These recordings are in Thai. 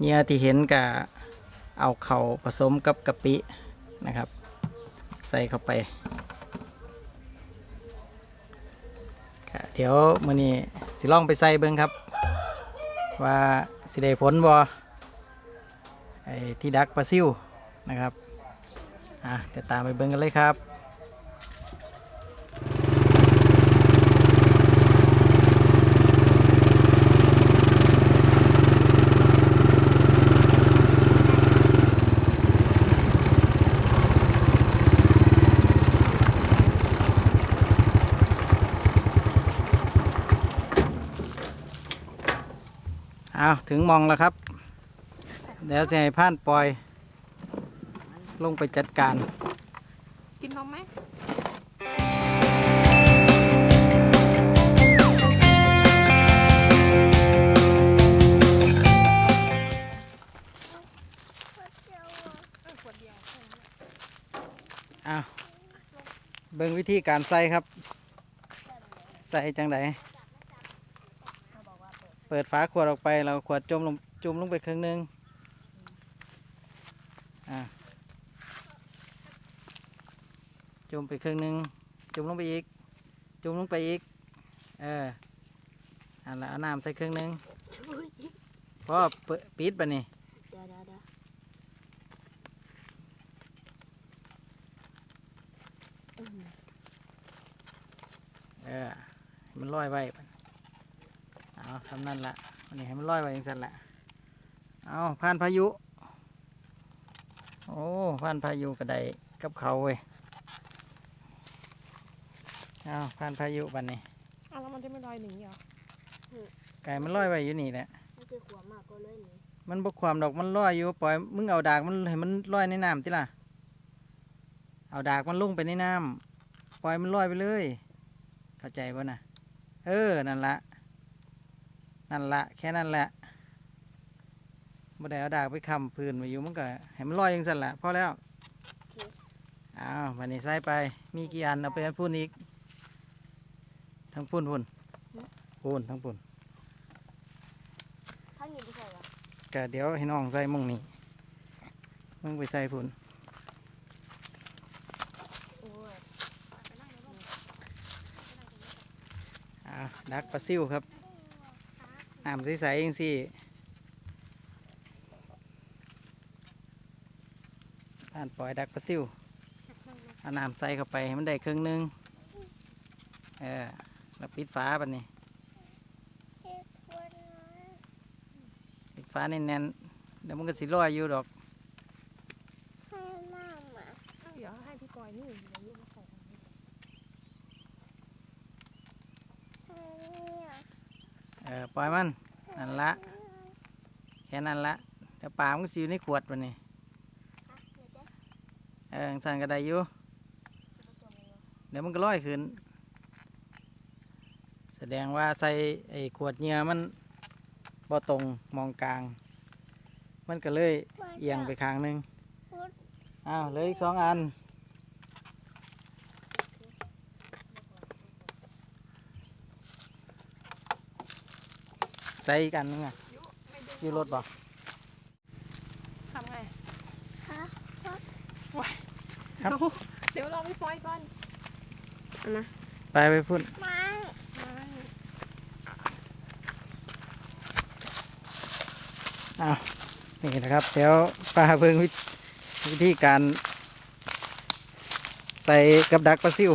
เหยื่อที่เห็นก็เอาเข่าผสมกับกะปินะครับ ใส่เข้าไปเดี๋ยวมื้อนี้สิลองไปใส่เบิ่งครับ ว่าสิได้ผลบ่ไอ้ที่ดักปลาซิวนะครับอะเดี๋ยวตามไปเบิ่งกันเลยครับ ถึงมองแล้วครับ เดี๋ยวจะให้ผ่านปล่อย ลงไปจัดการ กินนมไหมเอาเบิ่งวิธีการใส่ครับ ใส่จังได เปิดฝาขวดออกไป เราขวดจมลงจุ่มลงไปครึ่งหนึงอ่าจุ่มไปครึ่งหนึง จุ่มลงไปอีก จุ่มลงไปอีก เอออันละเอาน้ำใส่ครึ่งหนึงพ่อปิดปิดปะนี่เออ มันลอยไว้ เอาทำนั่นละอันนี้ให้มันลอยไว้อย่างนั้นละเอาผ่านพายุ โอ้ผ่านพายุกระไดกับเขาเว้ยเอาผ่านพายุบันนี้อ้าวแล้วมันจะไม่ลอยหนีเหรอไก่มันลอยไว้อยู่นี่แหละไม่ใช่ขวบมากก็เลยนี่มันบกความดอกมันลอยอยู่ปล่อยมึงเอาดากมันให้มันลอยในน้ำติล่ะเอาดากมันลงไปในน้ำปล่อยมันลอยไปเลย เข้าใจป่ะนะเออนั่นละ นั่นละแค่นั้นแหละบ่ได้เอาดากไปคำพื้นมาอยู่มันก็ให้มันลอยอยังสั่นละพอแล้วอ้าววันนี้ใส่ไปมีกี่อันเอาไปให้พุ่นอีก ทั้งพุ่นพุ่นพุ่นทั้งพุ่นถ้างี้ไม่ใช่เหรอก็เดี๋ยวให้น้องใส่หมองนี้มึงไปใส่พุ่นโอ้ยอ่าดักปลาซิวครับ น้ำใสๆเองสิผ่านปล่อยดักปลาซิวเอาน้ำใส่เข้าไปให้มันได้ครึ่งหนึง เออแล้วปิดฝาปันนี้ปิดฝาแน่นๆเดี๋ยวมันก็สิลอยอยู่ดอกเดี๋ยวให้พี่กอยนี่เดี๋ยวยุ่งมาใส่ตรงนี้ เออปล่อยมันนั่นละแค่นั้นละเดี๋ยวปลามันก็สิอยู่ในขวดปันนี้เออสั่นก็ได้อยู่เดี๋ยวมันก็ลอยขึ้น แสดงว่าใส่ไอ้ขวดเหงื่อมันบ่ตรงมองกลาง มันก็เลยเอียงไปข้างหนึงอ้าวเหลืออีกสองอัน ใส่อีกอันหนึงอะอยู่รถบ่ทำไงฮะว้ายครับเดี๋ยวรอพี่ฟอยก่อนเอามาไปไปพุ่นไม่อ้าวนี่นะครับเดี๋ยวปลาเพิ่งวิวิธีการ ใส่กับดักปลาซิว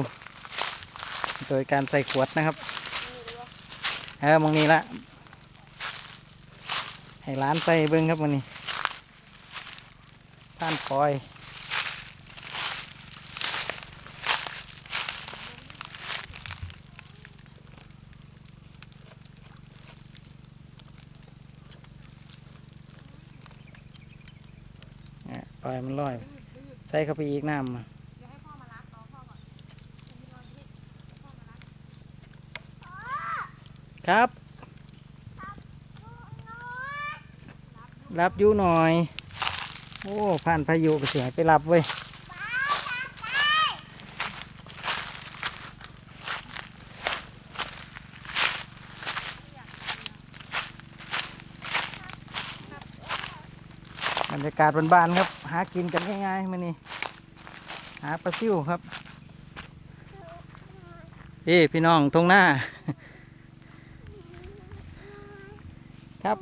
โดยการใส่ขวดนะครับ เออมองนี้ละ ให้ร้านใส่เบิ้งครับมันนี้ท่านปล่อยเนี่ยปล่อยมันลอย ใส่เข้าไปอีกน้ำอะครับ รับยูหน่อย โอ้ผ่านพายุก็เสียไปรับเว้ยบรรยากาศบ้านๆครับ หากินกันง่ายๆมื้อนี้หาปลาซิวครับนี่พี่น้องตรงหน้าครับ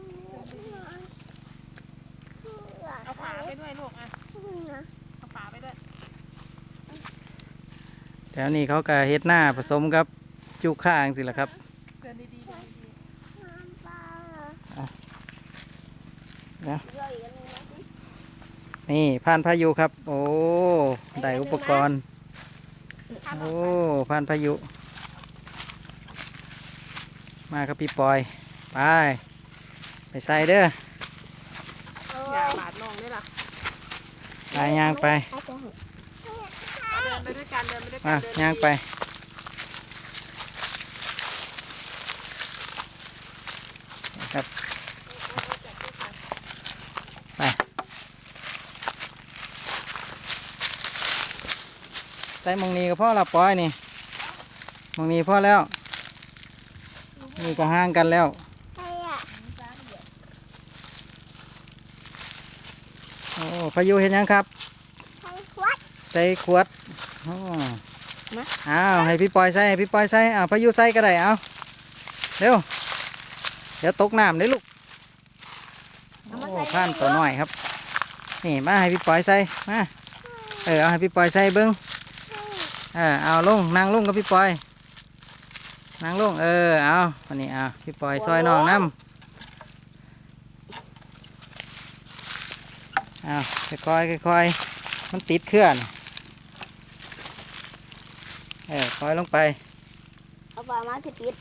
เอาฝาไปด้วยลูกอะเอาฝาไปด้วยแถวนี้เขาก็เฮ็ดหน้าผสมกับจุข้างสิละครับ เดินดีๆเดินดีนี่ผ่านพายุครับ โอ้ได้อุปกรณ์ๆถ้าโอ้ผ่านพายุ มาครับพี่ปอย ไป ไปใส่เด้อ อย่าบาดน้องด้วยล่ะ ไปย่างไปเดินไปด้วยกันเดินไปด้วยกัมานย่างไป ครับ ไป ใส่มองนี้ก็พ่อละปอยนี่มองนี้พ่อแล้ว นี่ก็ห่างกันแล้ว โอ้พายุเห็นยังครับใส่ขวดอ๋อมาอ้าวให้พี่ปอยใส่ให้พี่ปอยใส่อ้าวพายุใส่ก็ได้เอาเร็วเดี๋ยวตกน้ำเด้ลูกเอามาโอ้ใส่ผ่านตัวหน่อยครับ นี่มาให้พี่ปอยใส่มาเออเอาให้พี่ปอยใส่เบิ้งเออเอาลงนั่งลงกับพี่ปอยนั่งลงเออเอาวันนี้เอาพี่ปอยซอยน้องน้ำ อาค่อยๆค่อยๆมันติดเครื่องเออคอยลงไปเอาฝามาสิปิด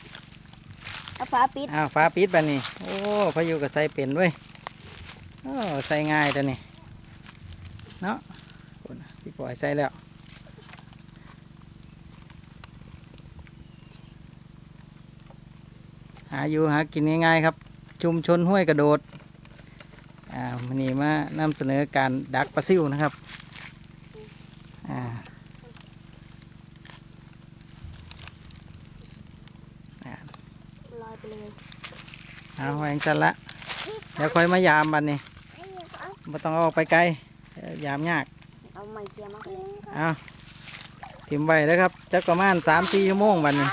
เอาฝาปิดอ้าวฟ้าปิดแบบนี้โอ้พายุก็ใส่เป็นด้วยโอ้ใส่ง่ายตัวนี้เนาะคุณพี่ปล่อยใส่แล้วหาอยู่หากินง่ายๆครับ ชุมชนห้วยกระโดด อ่าวันนี้มานำเสนอการดักปลาซิวนะครับอ่าลอยไปเลยเอาแหวงจันละเดี๋ยวค่อยมายามบันนี้ไม่ต้องเอาออกไปไกลเดี๋ยวยามยากเอาไม้เคียมาเอาทิมไว้แล้วครับจักประมาณสามสี่ชั่วโมงบันนี้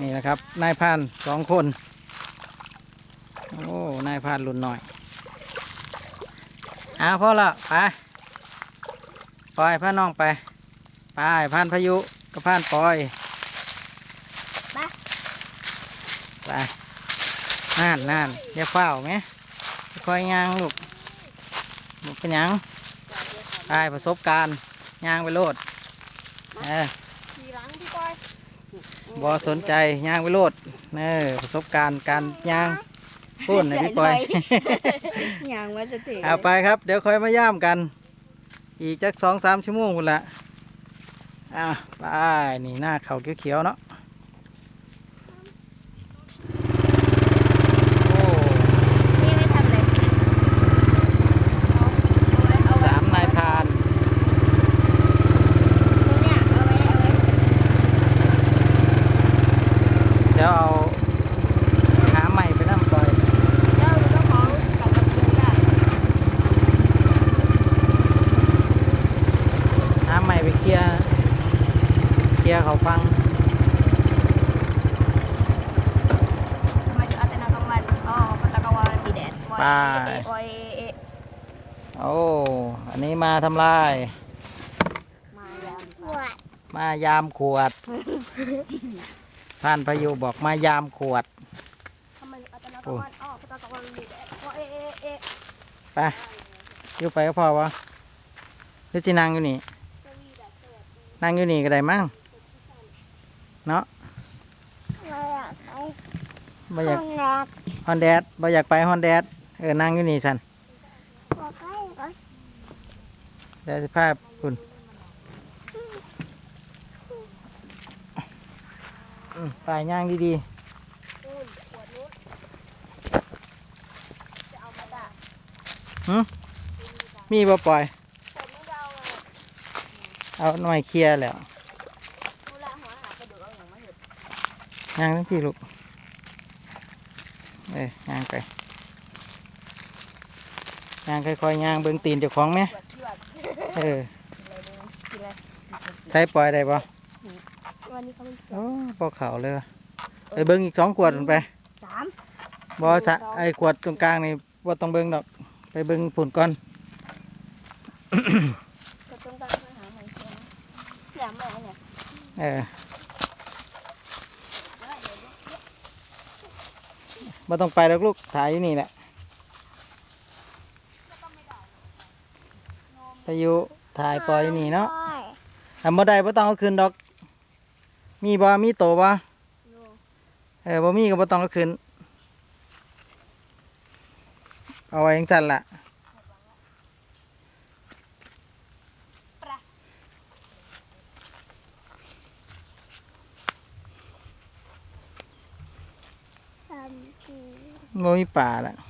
นี่นะครับนายพรานสองคนโอ้ นายพรานรุ่นหน่อยเอาพอละไปปล่อยพาน้องไปไปพานพายุกับพานปล่อยไปน่านน่านอย่าเฝ้าไหมค่อยๆย่างลูกลูกเป็นหยังไปประสบการณ์ย่างไปโลดเออขี่หลังพี่ปอยบอสนใจย่างไปโลดเออประสบการณ์การย่าง พูดหน่อยพี่ปอยยางว่าจะเตะเอาไปครับ เดี๋ยวค่อยมาย่ามกัน อีกจักสองสามชั่วโมงคุณละอะไปนี่หน้าเขาเขียวๆเนาะโอ้ นี่ไม่ทำเลยเอาไว้ สามนายพราน ตรงเนี้ยเอาไว้เอาไว้ เดี๋ยวเอาหาใหม่ไปนั่งปล่อย เจ้าเจ้าของกับกับคุณได้ หาใหม่ไปเคลียร์เคลียร์เขาฟัง มาจะเอาแต่นากำมันอ๋อปตะกวาปีแดดโอ้ยเอ โอ้ อันนี้มา ทำลายมายามขวดมายามขวด ท่านพายุบอกมายามขวด ทำไมเอาแต่นากำมันอ๋อปตะกวาปีแดดโอ้ยเอเอไปอยู่ไปก็พอวะหรือจะนั่งอยู่นี่นั่งอยู่นี่ก็ได้มั้งเนาะไม่อยากไปบ่อยากห้องน้ำฮอนแดดบ่อยากไปฮอนแดดเออนั่งอยู่นี่สัน บอกให้ก่อน เดี๋ยวสิภาพคุณอืมไปย่างดีจะเอามาด่าๆหึมีบ่ปล่อยผมไม่เอาเลยเอาหน่อยเคลียร์แล้วมูละหัวหากระดูกเอาอย่างมาเห็ดย่างทั้งพี่ลูก เอ้ยย่างไปย่างค่อยๆย่างเบิ่งตีนเจ้าของไหมจวดจวด เออกินอะไรใช้ปล่อยได้ปะวันนี้เขาเป็นโอ้ปอกเขาเลยว่ะไปเบิ่งอีกสองขวดมันไปสามบอสะไอ้ขวดตรงกลางนี่ว่าต้องเบิ่งดอก ไปเบิ่งผุ่นก่อนก็ต้องตั้งปัญหาใหม่เชียวนะเนี่ยแม่เนี่ยเออบ่ต้องไปแล้วลูกถ่ายอยู่นี่แหละ ไปอยู่ถ่ายปล่อยอยู่นี่เนาะทำบ่ได้บ่ต้องเอาคืนดอก มีบ่มีโตบ่เออบ่มีก็บ่ต้องเอาคืนเอาไว้จังซั่นล่ะสามสี่บ่มีป่าละ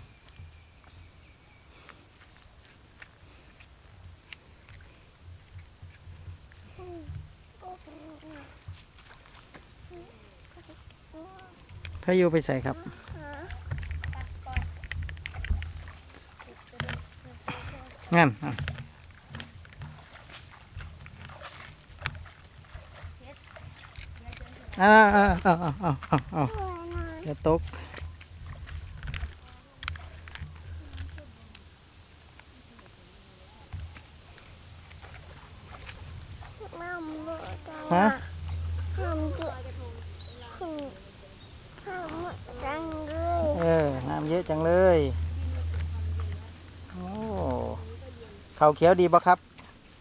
พายุไปใส่ครับ งั้นอะอ่าอ่าอ่าอ่าอ่าอ่าอ่าอย่าตกฮะ น้ำเยอะขึ้นน้ำเยอะจังเลย เออ น้ำเยอะจังเลย โอ้เขาวเขียวดีปะครับ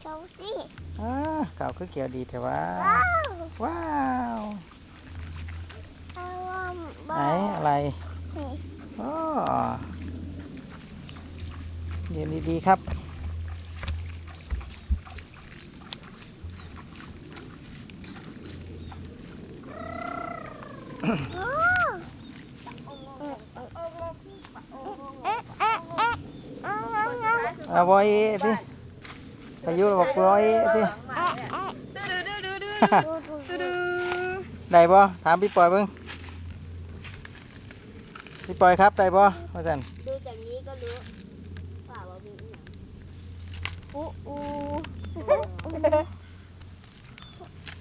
เจ้าสิอ่าเขาวคือเขียวดีแต่ว่า ว้าวว้าวเอาว่าไหนบ้าอะไรนี่โอ้เรียนดีๆครับเอ๊ะเอ๊ะเอ๊ะเอาเอา เอาเอ๊ะเอาบอยสิไปอยุบอกบอยสิได้บ่ถามพี่ปอยเบิ่งพี่ปอยครับได้บ่ว่าซั่นดูจากนี้ก็รู้ว่าว่ามีอู้อู้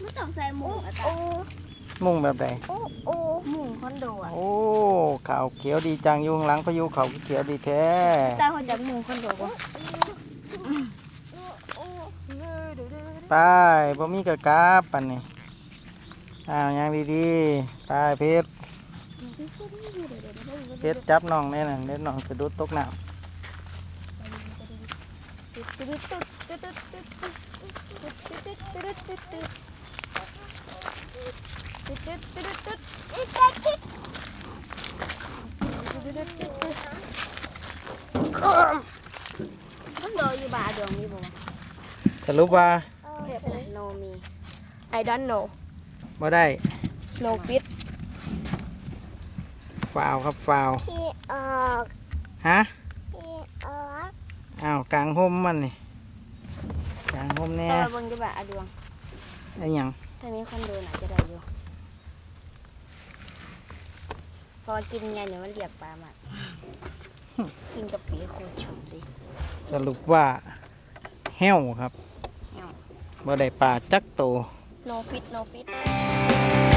ไม่ต้องใส่หมูอะจ้ะ มุ่งแบบใดอู้อู้หมูคอนโดอะโอ้ขาวเขียวดีจังอยุงหลังพายุเขาวเขียวดีแท้ตาคนจากหมูคอนโดป่ะไปบ่มีกะกาบปันนี่อ้าวยังดีๆไปเพชรเพชรจับน้องแน่น่ะเด็ดน้องสะดุดตกน้ำ คอนโดอยู่บาดวงมีบ่วะสรุปว่า no me I don't know บ่ได้ no fit ฟาวครับฟาวพี่ออกฮะพี่ออกอ้าวกลางห่มมันนี่กลางห่มแน่แต่ว่าเบิ่งอยู่บาดวงไอ้หยังถ้ามีคนโดน่าจะได้อยู่ พอกินไงเนี่ยมันเรียกปลามากกินกับปีโคตรชมเลยสรุปว่าแห้วครับแห้วบ่ได้ปลาจักโต no fit no fit